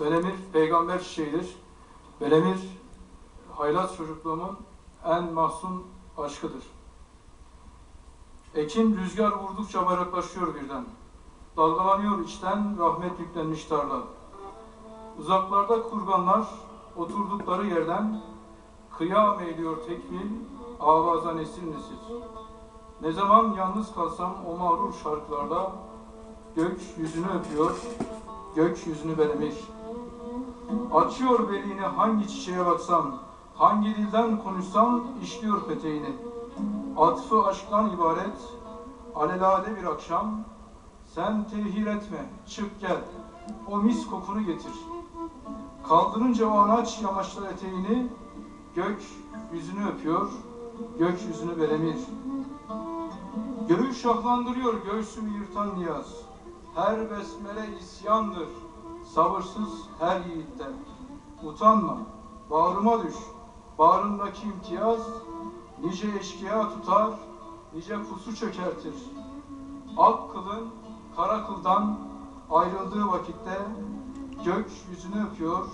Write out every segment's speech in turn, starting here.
Belemir peygamber çiçeğidir. Belemir haylaz çocukluğumun en mahzun aşkıdır. Ekin rüzgar vurdukça bayraklaşıyor birden. Dalgalanıyor içten rahmet yüklenmiş tarla. Uzaklarda kurbanlar oturdukları yerden kıyam eğiliyor tekbil avaza nesil nesil. Ne zaman yalnız kalsam o mağrur şarkılarda gök yüzünü öpüyor, gök yüzünü belemir. Açıyor belini hangi çiçeğe baksam, hangi dilden konuşsam işliyor peteğini. Atfı aşktan ibaret, alelade bir akşam, sen tehir etme, çık gel, o mis kokunu getir. Kaldırınca o anaç yamaçlar eteğini, gök yüzünü öpüyor, gök yüzünü belemir. Göğü şahlandırıyor göğsümü yırtan niyaz. Her besmele isyandır, sabırsız her yiğitten. Utanma, bağrıma düş, bağrındaki imtiyaz, nice eşkıya tutar, nice pusu çökertir. Ak kılın, kara kıldan ayrıldığı vakitte gök yüzünü öpüyor,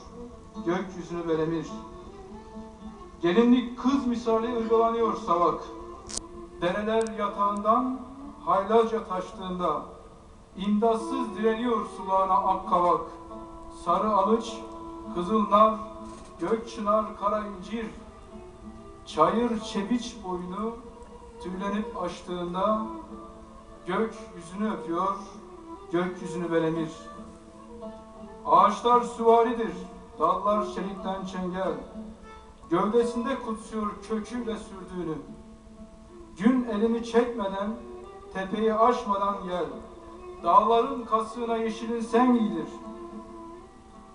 gök yüzünü belemir. Gelinlik kız misali ırgalanıyor savak. Dereler yatağından haylazca taştığında imdatsız direniyor sulağına ak kavak. Sarı alıç, kızıl nar, gök çınar, kara incir. Çayır çebiç boynu tüylenip açtığında gök yüzünü öpüyor, gök yüzünü belemir. Ağaçlar süvaridir, dallar çelikten çengel. Gövdesinde kutsuyor köküyle sürdüğünü. Gün elini çekmeden, tepeyi aşmadan gel. Dağların kasığına yeşilin sen giydir.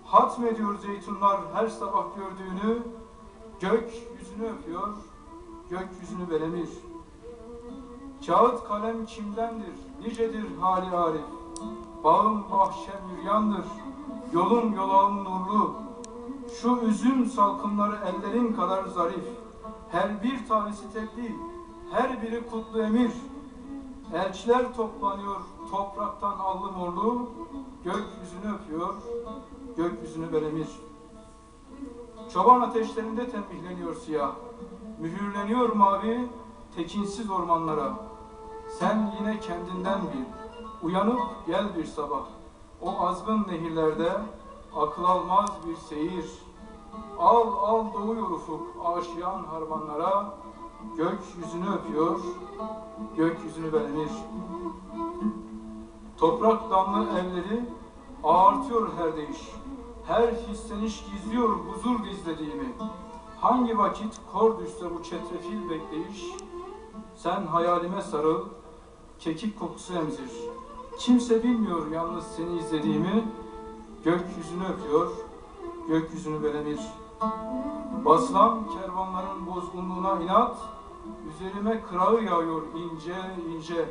Hatmediyor zeytunlar her sabah gördüğünü. Gök yüzünü öpüyor, gök yüzünü belemir. Kağıt kalem kimdendir, nicedir hali arif. Bağım bahçem yüryandır, yolum yolağım nurlu. Şu üzüm salkımları ellerin kadar zarif. Her bir tanesi tebliğ, her biri kutlu emir. Elçiler toplanıyor topraktan allı morlu, gökyüzünü öpüyor, gökyüzünü belemir. Çoban ateşlerinde tembihleniyor siyah, mühürleniyor mavi, tekinsiz ormanlara. Sen yine kendinden bil, uyanıp gel bir sabah. O azgın nehirlerde akıl almaz bir seyir. Al al doğuyor ufuk aşiyan harmanlara, gökyüzünü öpüyor, gökyüzünü belenir. Toprak damlı elleri ağartıyor her değiş. Her hisseniş gizliyor huzur gizlediğimi. Hangi vakit kor düşse bu çetrefil bekleyiş, sen hayalime sarıl, kekik kokusu emzir. Kimse bilmiyor yalnız seni izlediğimi, gökyüzünü öpüyor, gökyüzünü belenir. Basılan kervanların bozgunluğuna inat, üzerime kırağı yağıyor ince ince.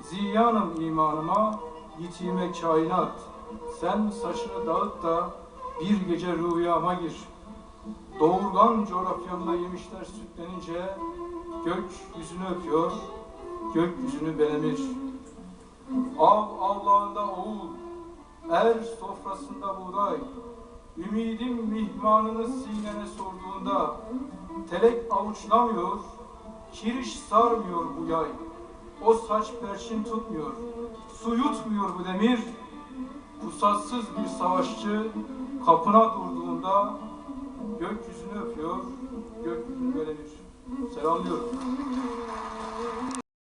Ziyanım imanıma, yitiğime kainat. Sen saçını dağıt da bir gece rüyama gir. Doğurgan coğrafyamda yemişler sütlenince, gök yüzünü öpüyor, gökyüzünü belemir. Av avlağında oğul, er sofrasında buğday, Ümidim mihmanını sinene sorduğunda Telek avuçlamıyor, kiriş sarmıyor bu yay. O saç perçin tutmuyor, su yutmuyor bu demir. Kusatsız bir savaşçı kapına durduğunda gökyüzünü öpüyor, gökyüzünü belenir. Selamlıyorum.